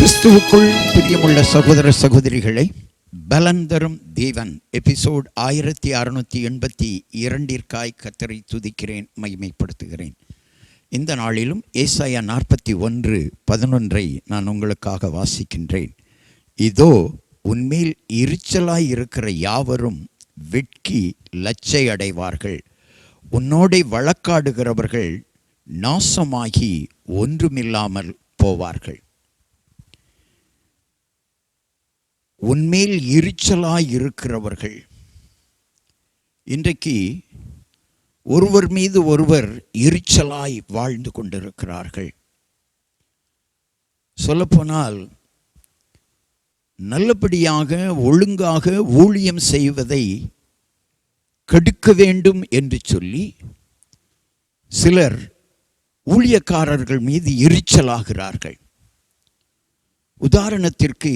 கிறிஸ்துவுக்குள் பிரியமுள்ள சகோதர சகோதரிகளை பலன் தரும் தேவன் எபிசோட் ஆயிரத்தி அறுநூத்தி எண்பத்தி இரண்டிற்காய் கத்தரை துதிக்கிறேன் மகிமைப்படுத்துகிறேன். இந்த நாளிலும் ஏசாயா நாற்பத்தி ஒன்று பதினொன்றை நான் உங்களுக்காக வாசிக்கின்றேன். இதோ உன்மேல் எரிச்சலாய் இருக்கிற யாவரும் வெட்கி லச்சை அடைவார்கள் உன்னோடே வழக்காடுகிறவர்கள் நாசமாகி ஒன்றுமில்லாமல் போவார்கள். உன்மேல் எரிச்சலாய் இருக்கிறவர்கள். இன்றைக்கு ஒருவர் மீது ஒருவர் எரிச்சலாய் வாழ்ந்து கொண்டிருக்கிறார்கள். சொல்லப்போனால் நல்லபடியாக ஒழுங்காக ஊழியம் செய்வதை கெடுக்க வேண்டும் என்று சொல்லி சிலர் ஊழியக்காரர்கள் மீது எரிச்சலாகிறார்கள். உதாரணத்திற்கு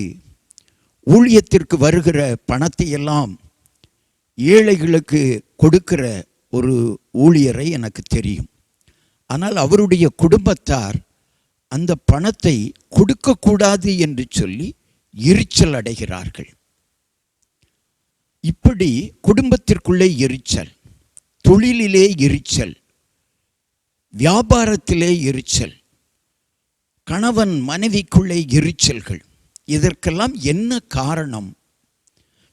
ஊழியத்திற்கு வருகிற பணத்தை எல்லாம் ஏழைகளுக்கு கொடுக்கிற ஒரு ஊழியரை எனக்கு தெரியும். ஆனால் அவருடைய குடும்பத்தார் அந்த பணத்தை கொடுக்கக்கூடாது என்று சொல்லி எரிச்சல் அடைகிறார்கள். இப்படி குடும்பத்திற்குள்ளே எரிச்சல் தொழிலிலே எரிச்சல் வியாபாரத்திலே எரிச்சல் கணவன் மனைவிக்குள்ளே எரிச்சல்கள் இதற்கெல்லாம் என்ன காரணம்?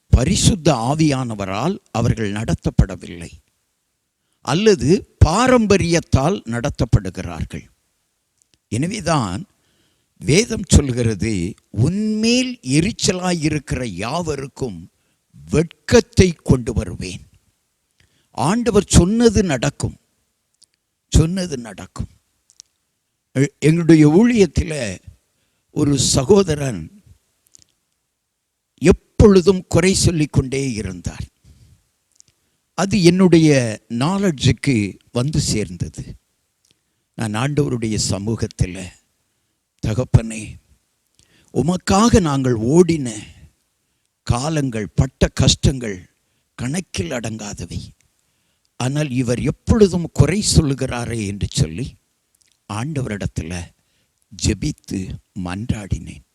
பரிசுத்த ஆவியானவரால் அவர்கள் நடத்தப்படவில்லை. அல்லது பாரம்பரியத்தால் நடத்தப்படுகிறார்கள். எனவேதான் வேதம் சொல்கிறது உன்மேல் எரிச்சலாயிருக்கிற யாவருக்கும் வெட்கத்தை கொண்டு வருவேன். ஆண்டவர் சொன்னது நடக்கும். சொன்னது நடக்கும். எங்களுடைய ஊழியத்தில் ஒரு சகோதரன் எப்பொழுதும் குறை சொல்லிக்கொண்டே இருந்தார். அது என்னுடைய நாலெட்ஜுக்கு வந்து சேர்ந்தது. நான் ஆண்டவருடைய சமூகத்தில் தகப்பனே உமக்காக நாங்கள் ஓடின காலங்கள் பட்ட கஷ்டங்கள் கணக்கில் அடங்காதவை. ஆனால் இவர் எப்பொழுதும் குறை சொல்லுகிறாரே என்று சொல்லி ஆண்டவரிடத்தில் ஜெபித்து மன்றாடினேன்.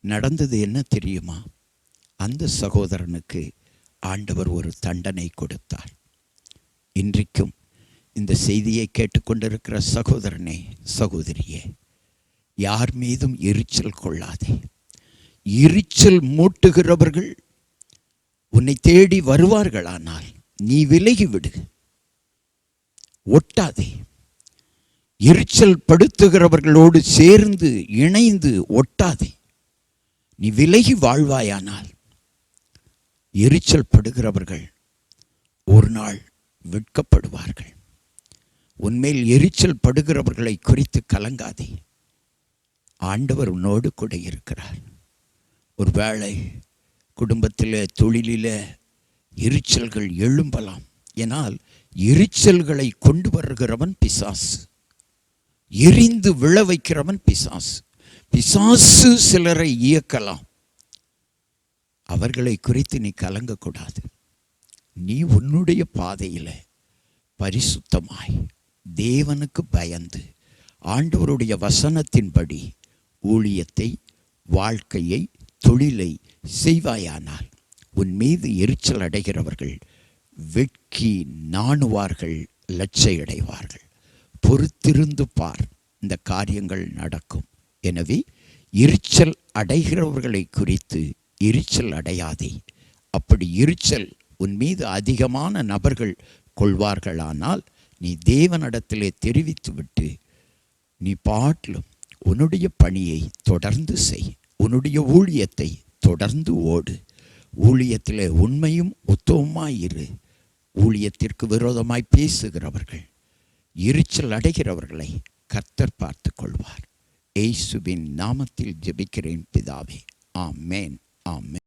நடந்தது என்ன தெரியுமா? அந்த சகோதரனுக்கு ஆண்டவர் ஒரு தண்டனை கொடுத்தார். இன்றைக்கும் இந்த செய்தியை கேட்டுக்கொண்டிருக்கிற சகோதரனே சகோதரியே யார் மீதும் எரிச்சல் கொள்ளாதே. எரிச்சல் மூட்டுகிறவர்கள் உன்னை தேடி வருவார்களானால் நீ விலகி விடு. ஒட்டாதே. எரிச்சல் படுத்துகிறவர்களோடு சேர்ந்து இணைந்து ஒட்டாதே. நீ விலகி வாழ்வாயானால் எரிச்சல் படுகிறவர்கள் ஒரு நாள் வெட்கப்படுவார்கள். உன்மேல் எரிச்சல் படுகிறவர்களை குறித்து கலங்காதே. ஆண்டவர் உன்னோடு கூட இருக்கிறார். ஒரு வேளை குடும்பத்தில் தொழிலில் எரிச்சல்கள் எழும்பலாம். ஏனால் எரிச்சல்களை கொண்டு வருகிறவன் பிசாசு. எரிந்து விழ வைக்கிறவன் பிசாசு. பிசாசு சிலரை இயக்கலாம். அவர்களை குறித்து நீ கலங்கக்கூடாது. நீ உன்னுடைய பாதையில் பரிசுத்தமாய் தேவனுக்கு பயந்து ஆண்டவருடைய வசனத்தின்படி ஊழியத்தை வாழ்க்கையை தொழிலை செய்வாயானால் உன் மீது எரிச்சல் அடைகிறவர்கள் வெட்கி நாணுவார்கள் லட்சையடைவார்கள். பொறுத்திருந்து பார் இந்த காரியங்கள் நடக்கும். எனவே எரிச்சல் அடைகிறவர்களை குறித்து எரிச்சல் அடையாதே. அப்படி எரிச்சல் உன் மீது அதிகமான நபர்கள் கொள்வார்களானால் நீ தேவனிடத்திலே தெரிவித்துவிட்டு நீ பாட்டிலும் உன்னுடைய பணியை தொடர்ந்து செய். உன்னுடைய ஊழியத்தை தொடர்ந்து ஓடு. ஊழியத்தில் உண்மையும் உத்தவமாய் இரு. ஊழியத்திற்கு விரோதமாய் பேசுகிறவர்கள் எரிச்சல் அடைகிறவர்களை கர்த்தர் பார்த்து கொள்வார். ஏசுவின் நாமத்தில் ஜெபிக்கிறேன் பிதாவே. ஆமேன். ஆமேன்